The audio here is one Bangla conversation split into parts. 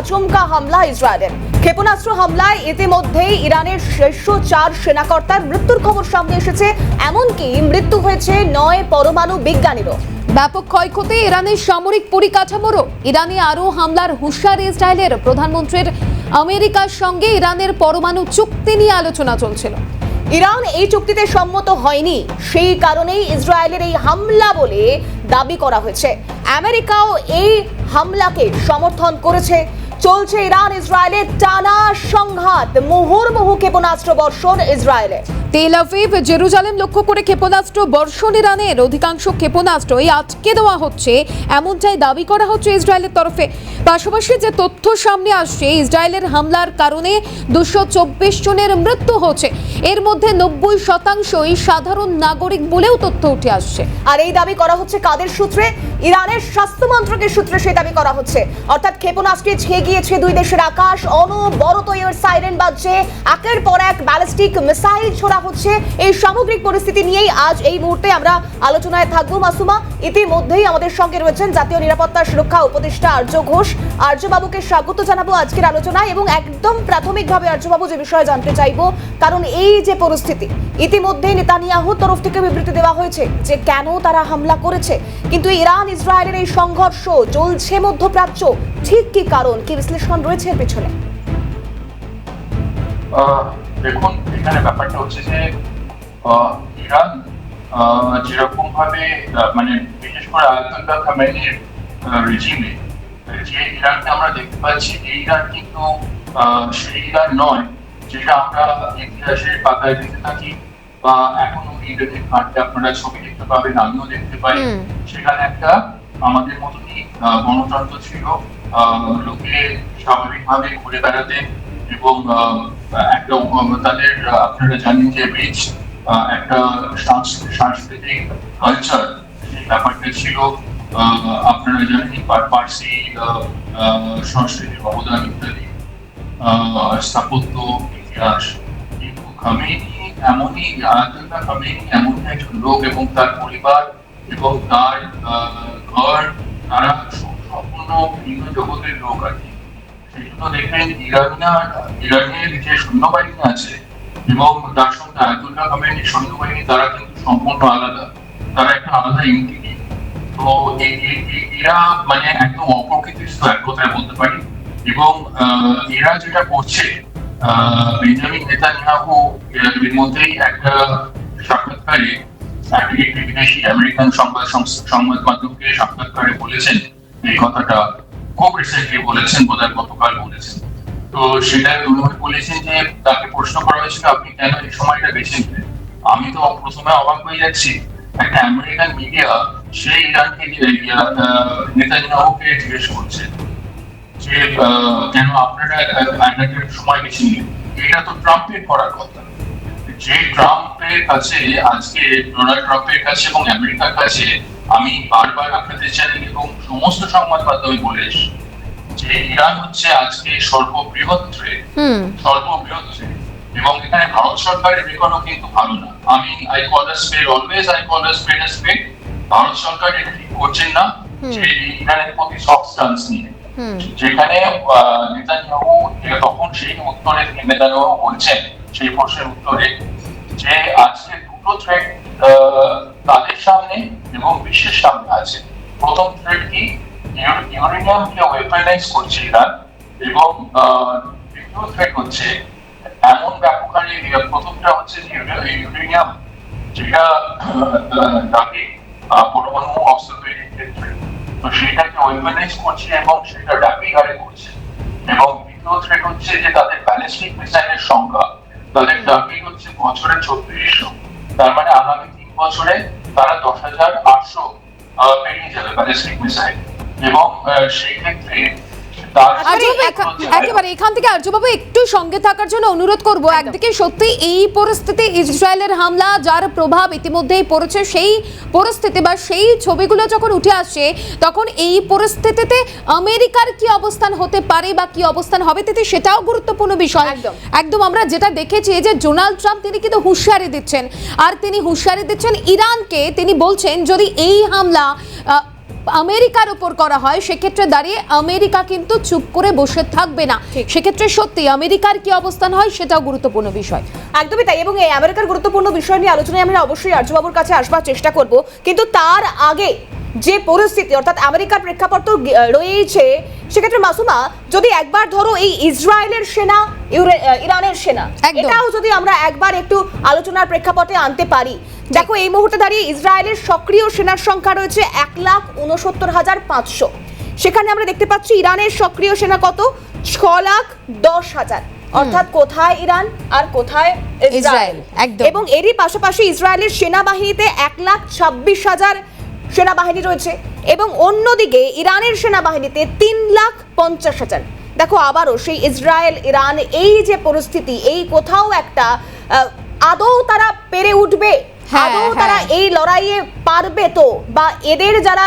আচমকা হামলা ইসরায়েলের। ক্ষেপণাস্ত্র হামলায় ইতিমধ্যেই ইরানের শীর্ষ চার সেনাকর্তার মৃত্যুর খবর সামনে এসেছে এমনকি মৃত্যু হয়েছে নয় পরমাণু বিজ্ঞানীরও। ব্যাপক ক্ষয়ক্ষতি ইরানের সামরিক পরিকাঠামোরও। ইরানে আরও হামলার হুঁশিয়ারি ইসরায়েলের প্রধানমন্ত্রীর। আমেরিকার সঙ্গে ইরানের পরমাণু চুক্তি নিয়ে আলোচনা চলছিল। ইরান এই চুক্তিতে সম্মত হয়নি। সেই কারণেই ইসরায়েলের এই হামলা বলে দাবি করা হয়েছে। আমেরিকাও এই হামলাকে সমর্থন করেছে। চলছে ইরান ইসরায়েলের টানা সংঘাত। মুহুর্মুহু ক্ষেপণাস্ত্র বর্ষণ ইসরায়েলে। তেল আভিভ জেরুজালেম লক্ষ্য করে ক্ষেপণাস্ত্র বর্ষণ ইরানের অধিকাংশ ক্ষেপণাস্ত্র এই আটকে দেওয়া হচ্ছে। এমনটাই দাবি করা হচ্ছে ইসরায়েলের তরফে। পাশাপাশি যে তথ্য সামনে আসছে, ইসরায়েলের হামলার কারণে দুশো চব্বিশ জনের মৃত্যু হচ্ছে। এর মধ্যে নব্বই শতাংশই সাধারণ নাগরিক বলেও তথ্য উঠে আসছে। আর এই দাবি করা হচ্ছে কাদের সূত্রে? ইরানের স্বাস্থ্য মন্ত্রকের সূত্রে সেই দাবি করা হচ্ছে। অর্থাৎ ক্ষেপণাস্ত্রে ছেয়ে গিয়েছে দুই দেশের আকাশ। অনবরত এর সাইরেন বাজছে। একের পর এক ব্যালিস্টিক মিসাইল ছোড়া হচ্ছে এই সামগ্রিক পরিস্থিতি নিয়েই আজ এই মুহূর্তে আমরা আলোচনায় থাকব। মাসুমা, ইতিমধ্যেই আমাদের সঙ্গে রয়েছেন জাতীয় নিরাপত্তা সুরক্ষা উপদেষ্টা আর্য ঘোষ। আর্যবাবুকে স্বাগত জানাব আজকের আলোচনায় এবং একদম প্রাথমিকভাবে আর্যবাবু যে বিষয়ে জানতে চাইব, কারণ এই যে পরিস্থিতি, ইতিমধ্যেই নেতানিয়াহুর তরফ থেকে বিবৃতি দেওয়া হয়েছে যে কেন তারা হামলা করেছে। কিন্তু ইরান, ইসরায়েলের এই সংঘর্ষ চলছে মধ্যপ্রাচ্য, ঠিক কি কারণ, কি বিশ্লেষণ রয়েছে এর পেছনে? দেখুন এখানে ব্যাপারটা হচ্ছে যে ইরান যেরকম ভাবে মানে বিশেষ করে আয়াতুল্লাহ খামেনির রেজিমে যে ইরানকে আমরা দেখতে পাচ্ছি এই ইরান কিন্তু সেই ইরান নয় যেটা আমরা ইতিহাসের পাতায় দেখতে থাকি বা এখনও ঘাটতে আপনারা ছবি দেখতে পাবেন আমিও দেখতে পাই। সেখানে একটা আমাদের মতনই গণতন্ত্র ছিল আহ, লোকে স্বাভাবিকভাবে ঘুরে বেড়াতেন এবং একটা তাদের আপনারা জানেন যে রিচ একটা সাংস্কৃতিক কালচার ব্যাপারটা ছিল আপনারা জানেন পার্সি সংস্কৃতির অবদান ইত্যাদি স্থাপত্য, ইতিহাস, কিন্তু খামেনি এমনই আয়াতুল্লাহ খামেনি এমন একজন লোক এবং তার পরিবার এবং তার ঘর, তারা সম্পূর্ণ ভিন্ন জগতের লোক আর কি। জন্য দেখবেন ইরানিয়া ইরানের যে সৈন্যবাহিনী আছে এবং তার সঙ্গে আয়াতুল্লাহ খামেনির সৈন্যবাহিনী, তারা কিন্তু সম্পূর্ণ আলাদা। তারা একটা আলাদা ইউনিটি তো এরা মানে একদম অপ্রকৃতিস্থ এক কথায় বলতে পারি। এবং এরা যেটা করছে বেঞ্জামিন নেতানিয়াহু এর মধ্যেই একটা সাক্ষাৎকারে এক- একটি বিদেশি আমেরিকান সংবাদ সংবাদ মাধ্যমকে সাক্ষাৎকারে বলেছেন এই কথাটা। খুব রিসেন্টলি বলেছেন বোধহয় গতকাল বলেছেন। তো সেটা উনি বলেছেন যে তাকে প্রশ্ন করা হয়েছিল, আপনি কেন এই সময়টা বেছে নিলেন? আমি তো প্রথমে অবাক হয়ে যাচ্ছি। একটা আমেরিকান মিডিয়া সেই ইরানকে নেতানিয়াহুকে জিজ্ঞেস করছে যে কেন আপনারা সময় বেছে নিলেন? এটা তো ট্রাম্পের করার কথা। যে ট্রাম্পের কাছে আজকে ডোনাল্ড ট্রাম্পের কাছে এবং আমেরিকার কাছে আমি বারবার আপনাদের চ্যানেল এবং সমস্ত সংবাদ মাধ্যমে বলে যে ইরান হচ্ছে আজকে সর্ববৃহৎ থ্রেট সর্ববৃহৎ threat। এবং এখানে ভারত সরকারের রেকর্ডও কিন্তু ভালো না। আমি I call a spade always I call a spade spade Bharat সরকার এটা ঠিক করছেন না। যে ইরানের প্রতি সফট স্টান্স নিয়ে। যেখানে নেতানিয়াহু তখন সেই উত্তরে নেতানিয়াহু বলছেন। সেই প্রশ্নের উত্তরে যে আজকে দুটো থ্রেড তাদের সামনে এবং বিশ্বের সামনে আছে। প্রথম থ্রেড কি? ইউরেনিয়ামকে ওয়েপনাইজ করছে ইরান এবং দ্বিতীয় থ্রেড হচ্ছে এমন ব্যাপক হারে প্রথমটা হচ্ছে যে ইউরে- ইউরেনিয়াম যেটা তাকে পরমাণু অস্ত্র তৈরির ক্ষেত্রে। তো সেটাকে ওয়েপনাইজ করছে এবং সেটা ব্যাপী হারে করছে। এবং দ্বিতীয় থ্রেট হচ্ছে যে তাদের ব্যালিস্টিক মিসাইলের সংখ্যা। তাদের টার্গেট হচ্ছে বছরে চব্বিশশো তার মানে আগামী তিন বছরে তারা দশ হাজার আটশো পেরিয়ে যাবে ব্যালিস্টিক মিসাইল এবং সেই ক্ষেত্রে একেবারে এখান থেকে আর্যবাবু একটু সঙ্গে থাকার জন্য অনুরোধ করব। একদিকে সত্যি এই পরিস্থিতি ইসরায়েলের হামলা যার প্রভাব ইতিমধ্যেই পড়েছে সেই পরিস্থিতি বা সেই ছবিগুলো যখন উঠে আসছে তখন এই পরিস্থিতিতে আমেরিকার কি অবস্থান হতে পারে বা কি অবস্থান হবে তিথি সেটাও গুরুত্বপূর্ণ বিষয়। একদম। আমরা যেটা দেখেছি যে ডোনাল্ড ট্রাম্প তিনি কিন্তু হুঁশিয়ারি দিচ্ছেন। আর তিনি হুঁশিয়ারি দিচ্ছেন ইরানকে। তিনি বলছেন যদি এই হামলা আমেরিকার উপর করা হয় সেক্ষেত্রে দাঁড়িয়ে আমেরিকা কিন্তু চুপ করে বসে থাকবে না। সেক্ষেত্রে সত্যি আমেরিকার কি অবস্থান হয় সেটাও গুরুত্বপূর্ণ বিষয়। একদমই তাই এবং এই আমেরিকার গুরুত্বপূর্ণ বিষয় নিয়ে আলোচনায় আমরা অবশ্যই আর্যবাবুর কাছে আসবার চেষ্টা করব। কিন্তু তার আগে যে পরিস্থিতি অর্থাৎ আমেরিকার প্রেক্ষাপট তো রয়েছে সেক্ষেত্রে মাসুমা যদি একবার ধরো এই ইসরায়েলের সেনা ইরানের সেনা এটাও যদি আমরা একবার একটু আলোচনার প্রেক্ষাপটে আনতে পারি। দেখো এই মুহূর্তে দাঁড়িয়ে ইসরায়েলের সক্রিয় সেনার সংখ্যা রয়েছে এক লাখ উনসত্তর হাজার পাঁচশো। সেখানে আমরা দেখতে পাচ্ছি ইরানের সক্রিয় সেনা কত? ছ লাখ দশ হাজার। অর্থাৎ কোথায় ইরান আর কোথায় ইসরায়েল, এবং এরই পাশাপাশি ইসরায়েলের সেনাবাহিনীতে এক লাখ ছাব্বিশ হাজার সেনাবাহিনী রয়েছে এবং অন্যদিকে ইরানের সেনাবাহিনীতে তিন লাখ পঞ্চাশ হাজার। দেখো আবারও সেই ইসরায়েল ইরান এই যে পরিস্থিতি এই কোথাও একটা আদৌ তারা পেরে উঠবে? হ্যাঁ, আদৌ তারা হ্যাঁ। এই লড়াইয়ে পারবে তো? বা এদের যারা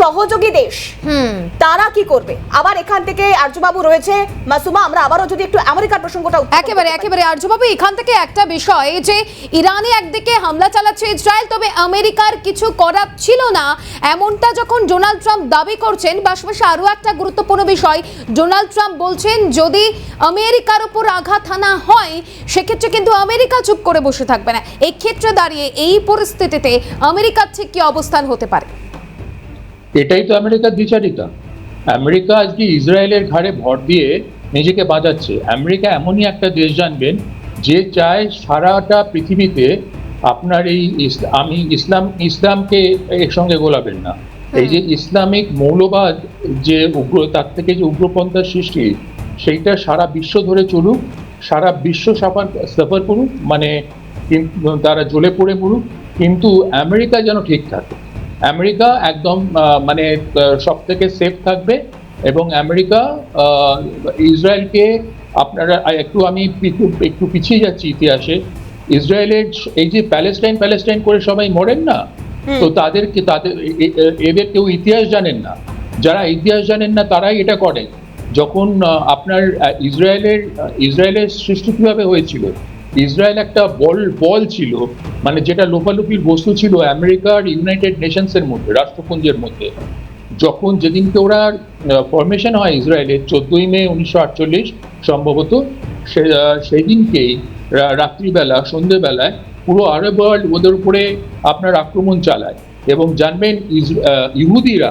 সহযোগী দেশ। হুম। তারা কি করবে? আবার এখান থেকে আর্যবাবু রয়েছে। মাসুমা আমরা আবারও যদি একটু আমেরিকার প্রসঙ্গটা একেবারে একেবারে আর্যবাবু এখান থেকে একটা বিষয় যে ইরানে একদিকে হামলা চালাচ্ছে ইসরায়েল তবে আমেরিকার কিছু করার ছিল না। এমনটা যখন ডোনাল্ড ট্রাম্প দাবি করছেন পাশাপাশি আরও একটা গুরুত্বপূর্ণ বিষয় ডোনাল্ড ট্রাম্প বলছেন যদি আমেরিকার উপর আঘাত হানা হয় সেক্ষেত্রে কিন্তু আমেরিকা চুপ করে বসে থাকবে না। এক্ষেত্রে দাঁড়িয়ে এই পরিস্থিতিতে আমেরিকার ঠিক কি অবস্থান হতে পারে? এটাই তো আমেরিকার দ্বিচারিতা। আমেরিকা আজকে ইসরায়েলের ঘাড়ে ভর দিয়ে নিজেকে বাঁচাচ্ছে। আমেরিকা এমনই একটা দেশ জানবেন যে চায় সারাটা পৃথিবীতে আপনার এই আমি ইসলাম ইসলামকে এর সঙ্গে গোলাবেন না। এই যে ইসলামিক মৌলবাদ যে উগ্র তার থেকে যে উগ্রপন্থার সৃষ্টি সেইটা সারা বিশ্ব ধরে চলুক সারা বিশ্ব সাফার সাফার করুক মানে তারা জ্বলে পড়ে পড়ুক কিন্তু আমেরিকা যেন ঠিক থাকে। আমেরিকা একদম মানে সব থেকে সেফ থাকবে এবং আমেরিকা ইসরায়েলকে আপনারা একটু আমি একটু- একটু পিছিয়ে যাচ্ছি ইতিহাসে। ইসরায়েলের এই যে প্যালেস্টাইন প্যালেস্টাইন করে সবাই মরেন না তো তাদেরকে তাদের এদের কেউ ইতিহাস জানেন না। যারা ইতিহাস জানেন না তারাই এটা করে। যখন আপনার ইসরায়েলের ইসরায়েলের সৃষ্টি কীভাবে হয়েছিল? ইসরায়েল একটা বল বল ছিল মানে যেটা লোপালোপির বস্তু ছিল আমেরিকার ইউনাইটেড নেশনসের মধ্যে, রাষ্ট্রপুঞ্জের মধ্যে। যখন যেদিনকে ওরা ফরমেশন হয় ইসরায়েলের চোদ্দই মে উনিশশো আটচল্লিশ সম্ভবত সেই দিনকেই রাত্রিবেলা, সন্ধেবেলায় পুরো আরব ওয়ার্ল্ড ওদের উপরে আপনার আক্রমণ চালায়। এবং জানবেন ইহুদিরা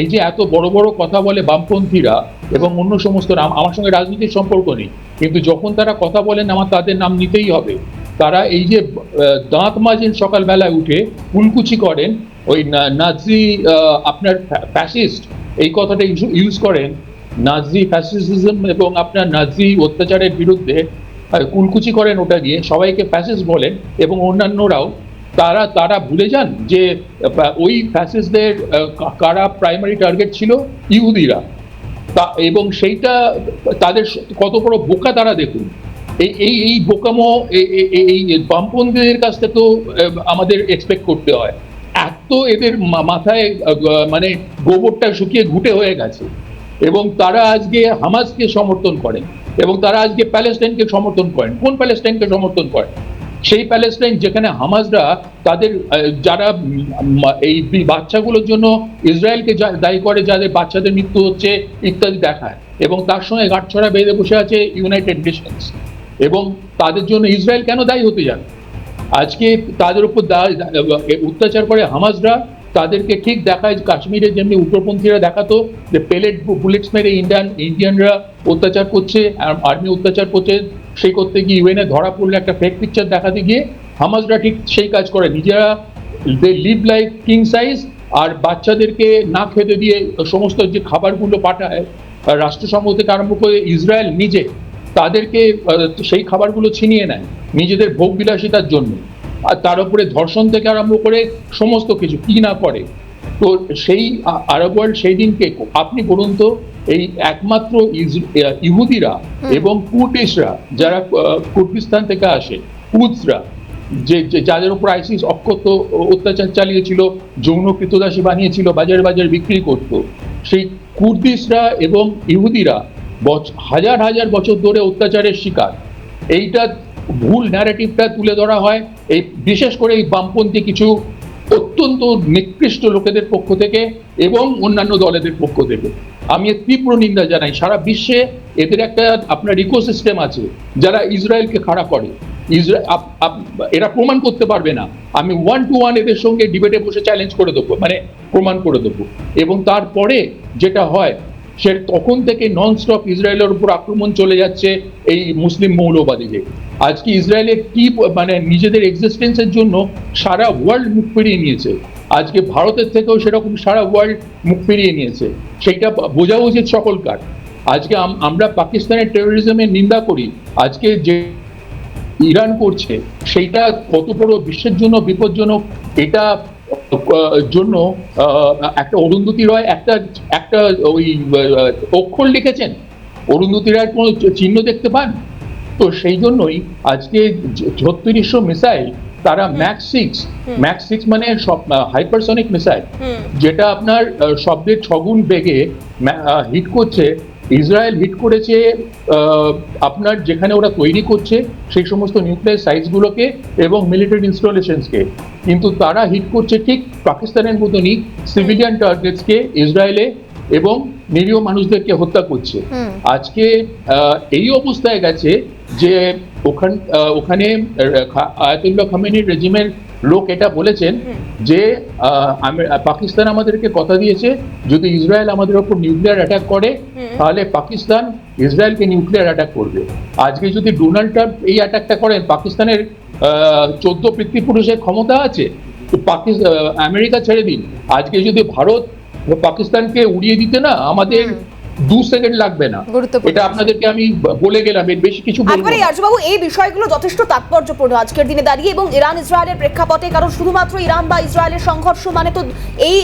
এই যে এত বড় বড় কথা বলে বামপন্থীরা এবং অন্য সমস্ত নাম আমার সঙ্গে রাজনীতির সম্পর্ক নেই কিন্তু যখন তারা কথা বলেন আমার তাদের নাম নিতেই হবে। তারা এই যে দাঁত মাজেন সকালবেলায় উঠে কুলকুচি করেন ওই নাজি আপনার ফ্যাসিস্ট এই কথাটা ইউজ করেন। নাজি ফ্যাসিসিজম এবং আপনার নাজি অত্যাচারের বিরুদ্ধে কুলকুচি করেন ওটা দিয়ে সবাইকে ফ্যাসিস্ট বলেন এবং অন্যান্যরাও তারা তারা ভুলে যান যে ওই কা- কারা প্রাইমারি টার্গেট ছিল? ইহুদিরা। তা, এবং সেইটা তাদের কত বড় বোকা তারা দেখুন। এই এই এই বোকামো এই বামপন্থীদের কাছ থেকে তো আমাদের এক্সপেক্ট করতে হয়। এত এদের মাথায় মানে গোবরটা শুকিয়ে ঘুটে হয়ে গেছে। এবং তারা আজকে হামাসকে সমর্থন করেন। এবং তারা আজকে প্যালেস্টাইনকে সমর্থন করেন। কোন প্যালেস্টাইনকে সমর্থন করেন? সেই প্যালেস্টাইন যেখানে হামাজরা তাদের যারা এই বাচ্চাগুলোর জন্য ইসরায়েলকে দায়ী করে, যাদের বাচ্চাদের মৃত্যু হচ্ছে ইত্যাদি দেখায়। এবং তার সঙ্গে গাঁটছড়া বেঁধে বসে আছে ইউনাইটেড নেশনস এবং তাদের জন্য ইসরায়েল কেন দায়ী হতে যাবে? আজকে তাদের উপর অত্যাচার করে হামাসরা তাদেরকে ঠিক দেখায় কাশ্মীরে যেমনি উগ্রপন্থীরা দেখাতো যে পেলেট বুলেটস মেরে ইন্ডিয়ান ইন্ডিয়ানরা অত্যাচার করছে আর্মি অত্যাচার করছে, সেই করতে গিয়ে ইউএনএ ধরা পড়লে একটা ফেক পিকচার দেখাতে গিয়ে হামাজরা ঠিক সেই কাজ করে। নিজেরা they live like king size আর বাচ্চাদেরকে না খেতে দিয়ে সমস্ত যে খাবারগুলো পাঠায় রাষ্ট্রসংঘ থেকে আরম্ভ করে ইসরায়েল নিজে, তাদেরকে সেই খাবারগুলো ছিনিয়ে নেয় নিজেদের ভোগ বিলাসিতার জন্য। আর তার উপরে ধর্ষণ থেকে আরম্ভ করে সমস্ত কিছু কি না করে? তো সেই আরব ওয়ার্ল্ড সেই দিনকে আপনি বলুন তো এই একমাত্র ইহুদিরা এবং কুর্দিশরা যারা কুর্দিস্তান থেকে আসে কুদসরা যে যাদের উপর আইসিস অক্ষত অত্যাচার চালিয়েছিল যৌন কৃতদাসী বানিয়েছিল বাজারে বাজারে বিক্রি করত সেই কুর্দিশরা এবং ইহুদিরা হাজার হাজার বছর ধরে অত্যাচারের শিকার। এইটা ভুল ন্যারেটিভটা তুলে ধরা হয়। এই বিশেষ করে এই বামপন্থী কিছু অত্যন্ত নিকৃষ্ট লোকেদের পক্ষ থেকে এবং অন্যান্য দলেদের পক্ষ থেকে। আমি এর তীব্র নিন্দা জানাই। সারা বিশ্বে এদের একটা আপনার ইকোসিস্টেম আছে, যারা ইসরায়েলকে খাড়া করে। ইসরায়েল এরা প্রমাণ করতে পারবে না। আমি ওয়ান টু ওয়ান এদের সঙ্গে ডিবেটে বসে চ্যালেঞ্জ করে দেবো মানে প্রমাণ করে দেবো। এবং তারপরে যেটা হয় সে তখন থেকে নন স্টপ ইসরায়েলের উপর আক্রমণ চলে যাচ্ছে এই মুসলিম মৌলবাদীদের। আজকে ইসরায়েলের কি মানে নিজেদের এক্সিস্টেন্সের জন্য সারা ওয়ার্ল্ড মুখ ফিরিয়ে নিয়েছে। আজকে ভারতের থেকেও সেরকম সারা ওয়ার্ল্ড মুখ ফিরিয়ে নিয়েছে। সেইটা বোঝা উচিত সকলকার। আজকে আম- আমরা পাকিস্তানের টেরোরিজমের নিন্দা করি। আজকে যে ইরান করছে, সেইটা কত বড় বিশ্বের জন্য বিপজ্জনক, এটা জন্য একটা অরুন্ধতি রয় একটা একটা ওই অক্ষর লিখেছেন। অরুন্ধতি রায়ের কোনো চিহ্ন দেখতে পান? তো সেই জন্যই আজকে ছত্রিশশো মিসাইল তারা ম্যাক্স সিক্স ম্যাক্স সিক্স মানে সব হাইপারসনিক মিসাইল। যেটা আপনার শব্দের ছগুণ বেগে হিট করছে ইসরায়েল হিট করেছে আপনার যেখানে ওরা তৈরি করছে সেই সমস্ত নিউক্লিয়ার সাইটসগুলোকে এবং মিলিটারি ইনস্টলেশনসকে কিন্তু তারা হিট করছে ঠিক পাকিস্তানের মতনই সিভিলিয়ান টার্গেটসকে ইসরায়েলে এবং নিরীহ মানুষদেরকে হত্যা করছে। আজকে এই অবস্থায় গেছে যে ওখান ওখানে আয়াতুল্লাহ খামেনির রেজিমের লোক এটা বলেছেন যে পাকিস্তান আমাদেরকে কথা দিয়েছে যদি ইসরায়েল আমাদের ওপর নিউক্লিয়ার অ্যাটাক করে তাহলে পাকিস্তান ইসরায়েলকে নিউক্লিয়ার অ্যাটাক করবে। আজকে যদি ডোনাল্ড ট্রাম্প এই অ্যাটাকটা করেন পাকিস্তানের চোদ্দ পিতৃপুরুষের ক্ষমতা আছে আমেরিকা ছেড়ে দিন। আজকে যদি ভারত পাকিস্তানকে উড়িয়ে দিতে না আমাদের দু সেকেন্ড লাগবে না। এটা আপনাদেরকে আমি বলে গেলাম এর বেশি কিছু একবারে। আর্যবাবু এই বিষয়গুলো যথেষ্ট তাৎপর্যপূর্ণ। আজকের দিনে দাঁড়িয়ে এবং ইরান ইসরায়েলের প্রেক্ষাপটে কারণ শুধুমাত্র ইরান বা ইসরায়েলের সংঘর্ষ মানে তো এই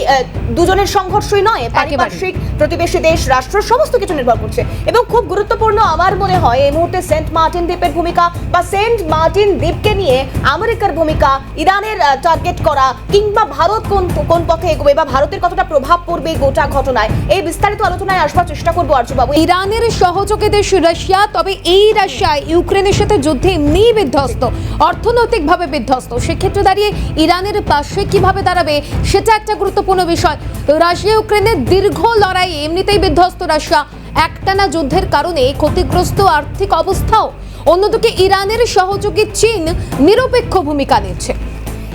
দুজনের সংঘর্ষই নয় পারিপার্শ্বিক প্রতিবেশী দেশ রাষ্ট্র সমস্ত কিছু নির্ভর করছে। এবং খুব গুরুত্বপূর্ণ আমার মনে হয় এই মুহূর্তে সেন্ট মার্টিন দ্বীপের ভূমিকা বা সেন্ট মার্টিন দ্বীপকে নিয়ে আমেরিকার ভূমিকা ইরানের টার্গেট করা কিংবা ভারত কোন কোন পথে এগোবে বা ভারতের কতটা প্রভাব পড়বে গোটা ঘটনায় এই বিস্তারিত আলোচনায় আসবার চেষ্টা করব আর্যবাবু। ইরানের সহযোগী দেশ রাশিয়া, তবে এই রাশিয়া ইউক্রেনের সাথে যুদ্ধে এমনিই বিধ্বস্ত, অর্থনৈতিকভাবে বিধ্বস্ত। সেক্ষেত্রে দাঁড়িয়ে ইরানের পাশে কীভাবে দাঁড়াবে, সেটা একটা গুরুত্বপূর্ণ বিষয়। রাশিয়া ইউক্রেনের দীর্ঘ লড়াই এমনিতেই বিধ্বস্ত রাশিয়া। একটানা যুদ্ধের কারণে ক্ষতিগ্রস্ত আর্থিক অবস্থাও। অন্যদিকে ইরানের সহযোগী চীন নিরপেক্ষ ভূমিকা নিচ্ছে।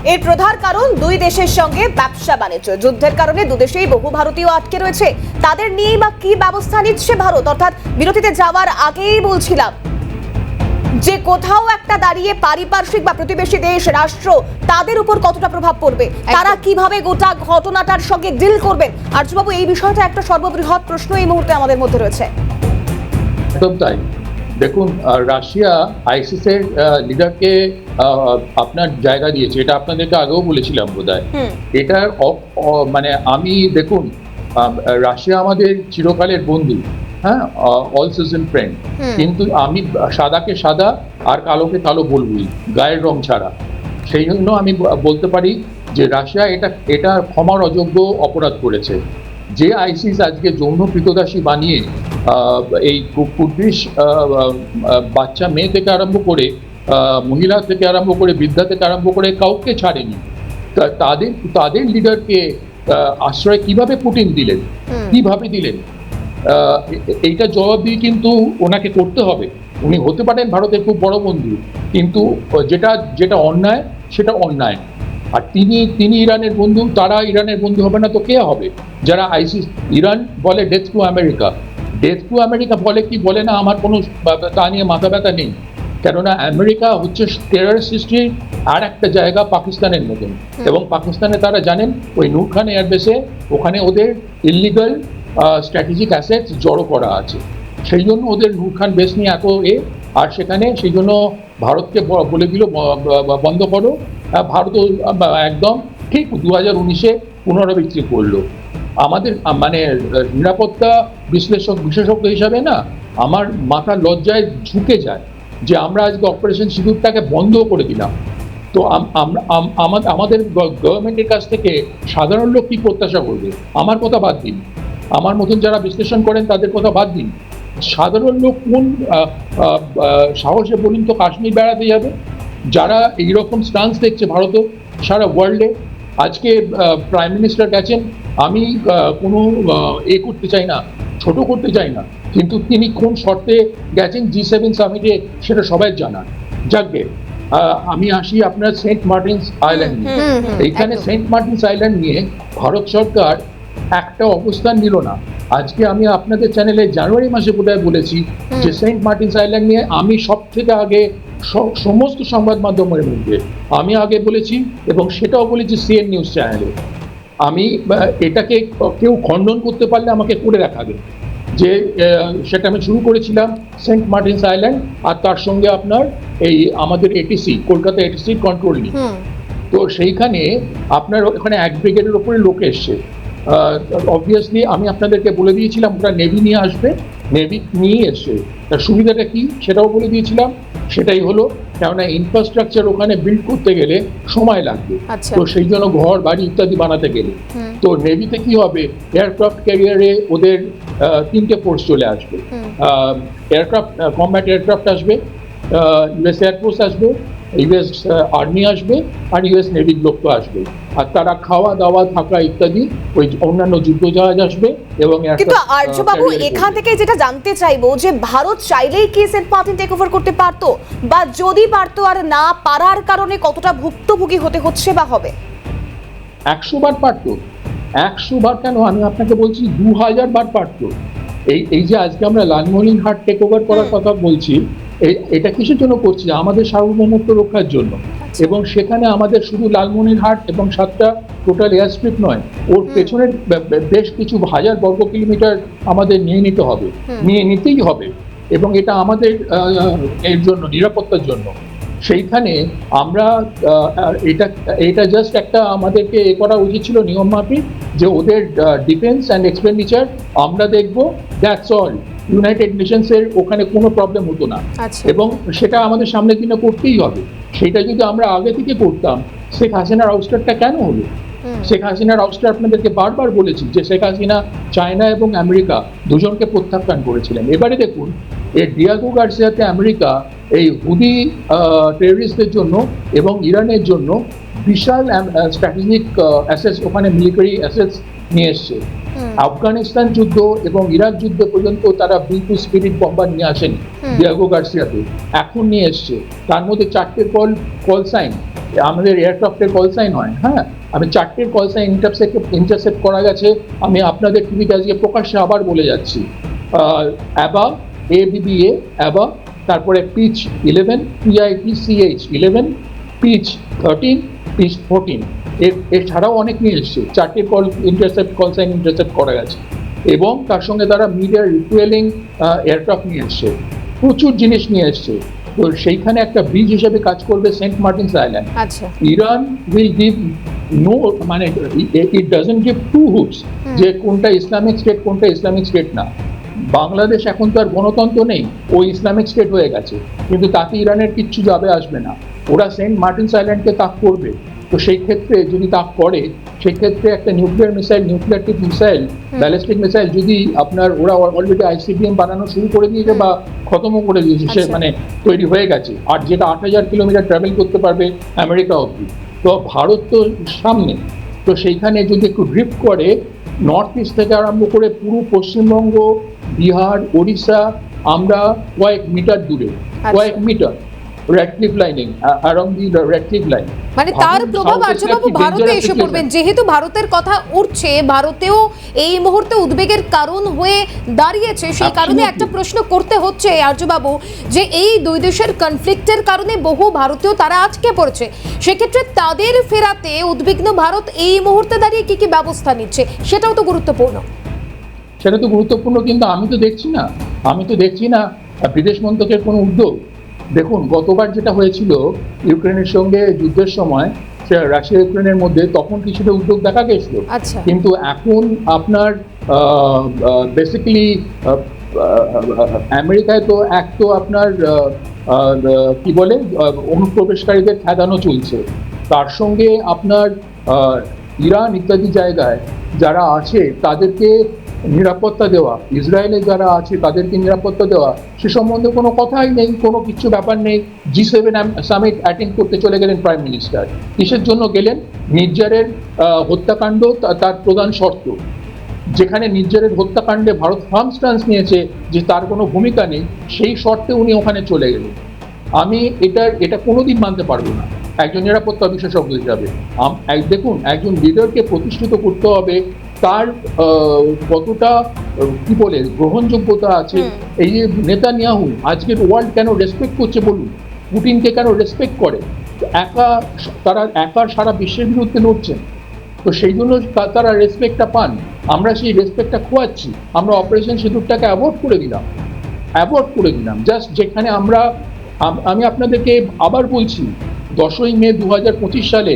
এর প্রধান কারণ দুই দেশের সঙ্গে ব্যবসা বাণিজ্য। যুদ্ধের কারণে দুদেশেই বহু ভারতীয় আটকে রয়েছে। তাদের নিয়েই বা কি ব্যবস্থা নিচ্ছে ভারত? অর্থাৎ বিরতিতে যাওয়ার আগেই বলছিলাম যে কোথাও একটা দাঁড়িয়ে পারিপার্শ্বিক বা প্রতিবেশী দেশ রাষ্ট্র তাদের উপর কতটা প্রভাব পড়বে? তারা কীভাবে গোটা ঘটনাটার সঙ্গে ডিল করবেন? আর্যবাবু এই বিষয়টা একটা সর্ববৃহৎ প্রশ্ন এই মুহূর্তে আমাদের মধ্যে রয়েছে। একদম তাই। দেখুন রাশিয়া আইসিস এর লিডারকে আপনার জায়গা দিয়েছে। এটা আপনাদেরকে আগেও বলেছিলাম বোধ হয় এটার অ- মানে আমি দেখুন রাশিয়া আমাদের চিরকালের বন্ধু হ্যাঁ অল সিজন ফ্রেন্ড কিন্তু আমি সাদাকে সাদা আর কালোকে কালো বলবই গায়ের রং ছাড়া। সেই জন্য আমি বলতে পারি যে রাশিয়া এটা এটা ক্ষমার অযোগ্য অপরাধ করেছে। যে আইসিস আজকে যৌন কৃতদাসী বানিয়ে এই কুর্দিশ বাচ্চা মেয়ে থেকে আরম্ভ করে মহিলা থেকে আরম্ভ করে বৃদ্ধা থেকে আরম্ভ করে কাউকে ছাড়েনি। তা- তাদের তাদের লিডারকে আশ্রয় কীভাবে পুটিন দিলেন? কীভাবে দিলেন? এইটা জবাব দিয়ে কিন্তু ওনাকে করতে হবে। উনি হতে পারেন ভারতের খুব বড় বন্ধু কিন্তু যেটা যেটা অন্যায় সেটা অন্যায়। আর তিনি তিনি ইরানের বন্ধু তারা ইরানের বন্ধু হবে না তো কে হবে? যারা আইসিস ইরান বলে death to America death to America বলে কি? বলে না আমার কোনো তা নিয়ে মাথা ব্যথা নেই। কেননা আমেরিকা হচ্ছে টেরর সৃষ্টির আর একটা জায়গা পাকিস্তানের মতন এবং পাকিস্তানে তারা জানেন ওই নূর খান এয়ারবেসে ওখানে ওদের ইলিগাল স্ট্র্যাটেজিক অ্যাসেটস জড়ো করা আছে। সেই জন্য ওদের নূর খান বেস নিয়ে এত এ আর সেখানে সেই জন্য ভারতকে বলে দিল বন্ধ করো। আহ, ভারতও একদম ঠিক দু হাজার উনিশে পুনরাবৃত্তি করল। আমাদের মানে নিরাপত্তা বিশ্লেষক বিশেষজ্ঞ হিসাবে না আমার মাথা লজ্জায় ঝুঁকে যায় যে আমরা আজকে অপারেশন সিঁদুরটাকে বন্ধ করে দিলাম। তো আমরা আমাদের গভর্নমেন্টের কাছ থেকে সাধারণ লোক কি প্রত্যাশা করবে? আমার কথা বাদ দিন। আমার মতন যারা বিশ্লেষণ করেন তাদের কথা বাদ দিন। সাধারণ লোক কোন সাহসে বলুন তো কাশ্মীর বেড়াতে যাবে? যারা এইরকম স্টান্স দেখছে ভারতও সারা ওয়ার্ল্ডে আজকে প্রাইম মিনিস্টার গেছেন আমি কোনো এ করতে চাই না ছোট করতে চাই না কিন্তু তিনি কোন শর্তে গেছেন জি সেভেন সামিটে সেটা সবাই জানা যাকে আমি আসি আপনার সেন্ট মার্টিনস আইল্যান্ড নিয়ে। এইখানে সেন্ট মার্টিনস আইল্যান্ড নিয়ে ভারত সরকার একটা অবস্থান নিল না। আজকে আমি আপনাদের চ্যানেলে জানুয়ারি মাসে বোধহয় বলেছি যে সেন্ট মার্টিনস আইল্যান্ড নিয়ে আমি সব থেকে আগে সমস্ত সংবাদ মাধ্যমের মধ্যে আমি আগে বলেছি এবং সেটাও বলেছি সিএন নিউজ চ্যানেলে আমি এটাকে কেউ খণ্ডন করতে পারলে আমাকে করে দেখাবে যে সেটা আমি শুরু করেছিলাম সেন্ট মার্টিনস আইল্যান্ড আর তার সঙ্গে আপনার এই আমাদের এটিসি কলকাতা এটিসি কন্ট্রোল নিয়ে তো সেইখানে আপনার ওখানে এক ব্রিগেডের ওপরে লোক এসছে। অবভিয়াসলি আমি আপনাদেরকে বলে দিয়েছিলাম ওরা নেভি নিয়ে আসবে। নেভি নিয়ে এসছে তার সুবিধাটা কি? সেটাও বলে দিয়েছিলাম। সেটাই হলো কেননা ইনফ্রাস্ট্রাকচার ওখানে বিল্ড করতে গেলে সময় লাগবে। আচ্ছা। তো সেই জন্য ঘর বাড়ি ইত্যাদি বানাতে গেলে। তো নেভিতে কি হবে? এয়ারক্রাফট ক্যারিয়ারে ওদের তিনটে ফোর্স চলে আসবে। এয়ারক্রাফট কম্ব্যাট এয়ারক্রাফট আসবে। ইউএস এয়ারফোর্স আসবে। ইউএস আর্মি আসবে আর ইউএস নেভির লোক তো আসবে। আর তারা খাওয়া দাওয়া থাকা ইত্যাদি ওই অন্যান্য যুদ্ধ জাহাজ আসবে এবং কিন্তু আর্যবাবু এখান থেকে যেটা জানতে চাইব যে ভারত চাইলেই কি সেন্ট মার্টিন টেক ওভার করতে পারতো? বা যদি পারতো আর না পারার কারণে কতটা ভুক্তভোগী হতে হচ্ছে বা হবে? একশো বার পারতো। একশো বার কেন? আমি আপনাকে বলছি দু হাজার বার পারতো। এই এই যে আজকে আমরা লালমোহন হাট টেক ওভার করার কথা বলছি এটা কিসের জন্য করছি? আমাদের সার্বভৌমত্ব রক্ষার জন্য। আচ্ছা। এবং সেখানে আমাদের শুধু লালমনিরহাট এবং সাতটা টোটাল এয়ার স্ট্রিপ নয় ওর পেছনের বেশ কিছু হাজার বর্গ কিলোমিটার আমাদের নিয়ে নিতে হবে। নিয়ে নিতেই হবে। এবং এটা আমাদের এর জন্য নিরাপত্তার জন্য। সেইখানে আমরা এটা এটা জাস্ট একটা আমাদেরকে এ করা উচিত ছিল নিয়ম মাফিক যে ওদের ডিফেন্স অ্যান্ড এক্সপেন্ডিচার আমরা দেখব দ্যাটস অল ইউনাইটেড নেশনসের ওখানে কোনো প্রবলেম হতো না। আচ্ছা। এবং সেটা আমাদের সামনের দিনে করতেই হবে। সেটা যদি আমরা আগে থেকে করতাম শেখ হাসিনার আউস্টারটা কেন হলো? শেখ হাসিনার আউস্টার আপনাদেরকে বারবার বলেছি যে শেখ হাসিনা চায়না এবং আমেরিকা দুজনকে প্রত্যাখ্যান করেছিলেন। এবারে দেখুন এই ডিয়াগো গার্সিয়াতে আমেরিকা এই হুদি টেররিস্টদের জন্য এবং ইরানের জন্য বিশাল স্ট্র্যাটেজিক অ্যাসেস ওখানে মিলিটারি অ্যাসেস নিয়ে এসছে। আফগানিস্তান যুদ্ধ এবং ইরাক যুদ্ধ পর্যন্ত তারা বি টু স্পিরিট বম্বার নিয়ে আসেনি ডিয়াগো গার্সিয়াতে এখন নিয়ে এসছে। তার মধ্যে চারটে কল কল সাইন আমাদের এয়ারক্রাফটের কল সাইন হয় হ্যাঁ? আমি চারটে কল সাইন ইন্টারসেপ্ট ইন্টারসেপ্ট করা গেছে। আমি আপনাদের টিভিতে আজকে প্রকাশ্যে আবার বলে যাচ্ছি। অ্যাবা এ বিবিএ অ্যাবা তারপরে pitch eleven PIT CH eleven pitch thirteen pitch fourteen এর এছাড়াও অনেক নিয়ে এসছে। চারটে call intercept call sign intercept করা গেছে। এবং তার সঙ্গে তারা মিডিয়ার রিফুয়েলিং এয়ারক্রাফট নিয়ে এসছে। প্রচুর জিনিস নিয়ে এসছে। তো সেইখানে একটা ব্রিজ হিসেবে কাজ করবে Saint Martin's Island Iran will give no মানে it doesn't give two hoots যে কোনটা ইসলামিক স্টেট কোনটা ইসলামিক স্টেট না। বাংলাদেশ এখন তো আর গণতন্ত্র নেই ও ইসলামিক স্টেট হয়ে গেছে কিন্তু তাতে ইরানের কিচ্ছু যাবে আসবে না। ওরা সেন্ট মার্টিনস আইল্যান্ডকে তাক করবে। তো সেই ক্ষেত্রে যদি তাক করে সেই ক্ষেত্রে একটা nuclear missile nuclear tip missile ballistic missile যদি আপনার ওরা অলরেডি আইসিবিএম বানানো শুরু করে দিয়েছে বা খতমও করে দিয়েছে সে আচ্ছা। মানে তৈরি হয়ে গেছে। আর যেটা আট হাজার কিলোমিটার ট্রাভেল করতে পারবে আমেরিকা অবধি। তো ভারত তো সামনে। তো সেইখানে যদি একটু ড্রিফট করে নর্থ ইস্ট থেকে আরম্ভ করে পুরো পশ্চিমবঙ্গ বিহার ওড়িশা আমরা কয়েক মিটার দূরে আচ্ছা। কয়েক metre red lining wrong the red line মানে তার প্রভাব আর্যবাবু ভারতে এসে পড়বেন। যেহেতু ভারতের কথা উঠছে ভারতেও এই মুহূর্তে উদ্বেগের কারণ হয়ে দাঁড়িয়েছে। সেই কারণে একটা প্রশ্ন করতে হচ্ছে আর্যবাবু যে এই দুই দেশের কনফ্লিক্টের কারণে বহু ভারতীয় তারা আটকে পড়েছে। সেক্ষেত্রে তাদের ফেরাতে উদ্বিগ্ন ভারত এই মুহূর্তে দাঁড়িয়ে কি কি ব্যবস্থা নিচ্ছে সেটাও তো গুরুত্বপূর্ণ। সেটা তো গুরুত্বপূর্ণ কিন্তু আমি তো দেখছি না। আমি তো দেখছি না বিদেশ মন্ত্রকের কোনো উদ্যোগ দেখুন গতবার যেটা হয়েছিল ইউক্রেনের সঙ্গে যুদ্ধের সময় রাশিয়া ইউক্রেনের মধ্যে তখন কিছুটা উদ্যোগ দেখা গেছিল। আচ্ছা। কিন্তু এখন আপনার বেসিক্যালি আমেরিকায় তো এক তো আপনার কি বলে অনুপ্রবেশকারীদের খেদানো চলছে। তার সঙ্গে আপনার ইরান ইত্যাদি জায়গায় যারা আছে তাদেরকে নিরাপত্তা দেওয়া। ইসরায়েলে যারা আছে, তাদেরকে নিরাপত্তা দেওয়া। সে সম্বন্ধে কোনো কথাই নেই, কোনো কিছু ব্যাপার নেই। জি সেভেন সামিট অ্যাটেন্ড করতে চলে গেলেন প্রাইম মিনিস্টার কিসের জন্য গেলেন? নির্জারের হত্যাকাণ্ড তার প্রধান শর্ত। যেখানে নির্জারের হত্যাকাণ্ডে ভারত ফার্ম স্ট্যান্স নিয়েছে যে তার কোনো ভূমিকা নেই, সেই শর্তে উনি ওখানে চলে গেলেন। আমি এটা এটা কোনোদিন মানতে পারব না। একজন নিরাপত্তা বিশেষজ্ঞ হিসাবে। দেখুন, একজন লিডারকে প্রতিষ্ঠিত করতে হবে তার কতটা কি বলে গ্রহণযোগ্যতা আছে? এই যে নেতা নিয়াহু আজকের ওয়ার্ল্ড কেন রেসপেক্ট করছে বলুন? পুটিনকে কেন রেসপেক্ট করে? একা তারা একা সারা বিশ্বের বিরুদ্ধে লড়ছেন তো সেই জন্য তারা রেসপেক্টটা পান। আমরা সেই রেসপেক্টটা খোয়াচ্ছি। আমরা অপারেশন সিঁদুরটাকে অ্যাভয়েড করে দিলাম। অ্যাভয়েড করে দিলাম। জাস্ট যেখানে আমরা আমি আপনাদেরকে আবার বলছি দশই মে দু সালে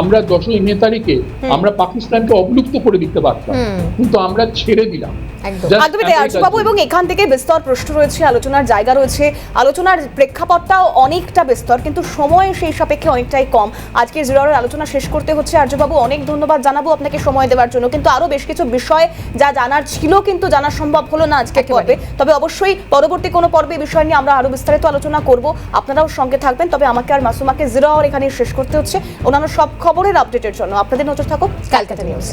আমরা দশই মে তারিখে আমরা পাকিস্তানকে অবলুপ্ত করে দিতে পারতাম। কিন্তু আমরা ছেড়ে দিলাম। এবং এখান থেকে বিস্তর প্রশ্ন রয়েছে আলোচনার জায়গা রয়েছে। আলোচনার প্রেক্ষাপটটাও অনেকটা বিস্তর কিন্তু সময় সেই সাপেক্ষে অনেকটাই কম। আজকে জিরোর আলোচনা শেষ করতে হচ্ছে। আর্যবাবু অনেক ধন্যবাদ জানাব আপনাকে সময় দেওয়ার জন্য। কিন্তু আরও বেশ কিছু বিষয় যা জানার ছিল কিন্তু জানা সম্ভব হলো না আজকে পর্বে। তবে অবশ্যই পরবর্তী কোনো পর্বে বিষয় নিয়ে আমরা আরও বিস্তারিত আলোচনা করব। আপনারাও সঙ্গে থাকবেন তবে আমাকে আর মাসুমাকে জিরো আওয়ার এখানে শেষ করতে হচ্ছে। অন্যান্য সব খবরের আপডেটের জন্য। আপনাদের নজর থাকুক ক্যালকাটা নিউজ।